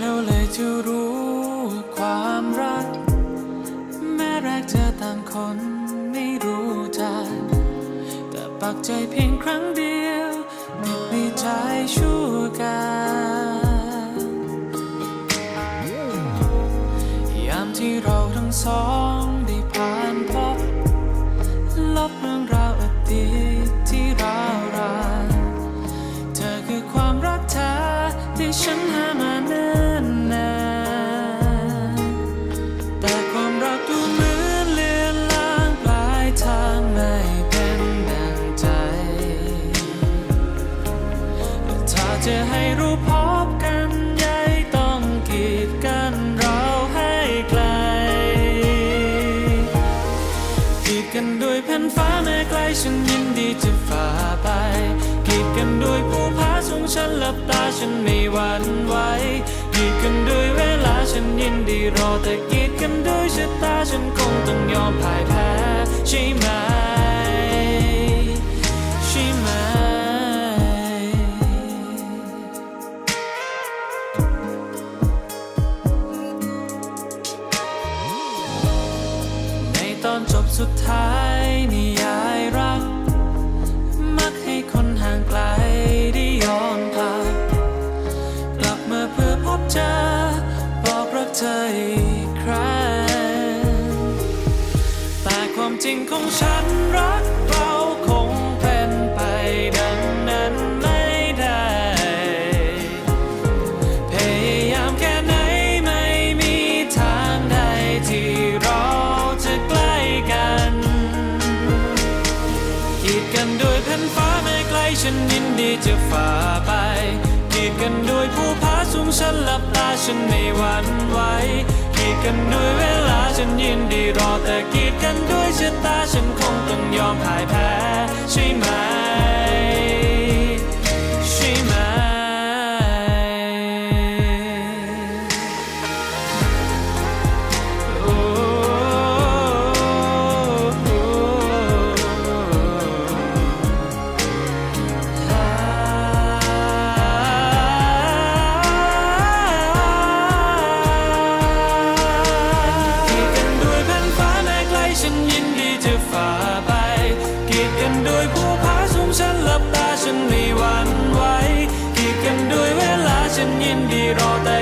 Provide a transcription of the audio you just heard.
แล้วเลยจะรู้ความรัก แม้แรกเจอต่างคนไม่รู้จักแต่ปักใจเพียงครั้งเดียวติดในใจชั่วการยามที่เราทั้งสองได้ผ่านพบลบเรื่องราวอดีตที่ร้าวรานเธอคือความรักแท้ที่ฉันหามาเนิ่นนาน ให้รู้พบกันใหญ่ต้องกีดกันเราให้ไกลกีดกันด้วยแผ่นฟ้าแม้ไกลฉันยินดีจะฝ่าไปกีดกันด้วยผู้พาสูงฉันหลับตาฉันไม่หวั่นไหวกีดกันด้วยเวลาฉันยินดีรอแต่กีดกันด้วยชะตาฉันคงต้องยอมพ่ายแพ้ใช่ไหม สุดท้าย กีดกันด้วยแผ่นฟ้าไม่ไกลฉันยินดีจะฝ่าไปกีดกันด้วยผู้พาสูงฉันหลับตาฉันไม่หวั่นไหวกีดกันด้วยเวลาฉันยินดีรอแต่กีดกันด้วยชะตาฉันคงต้องยอมพ่ายแพ้ใช่ไหมันด้วยผู้พาสูงฉันหลับตาฉันไม่หวั่นไหวกีดกันด้วยเวลาฉันยินดีรอแต่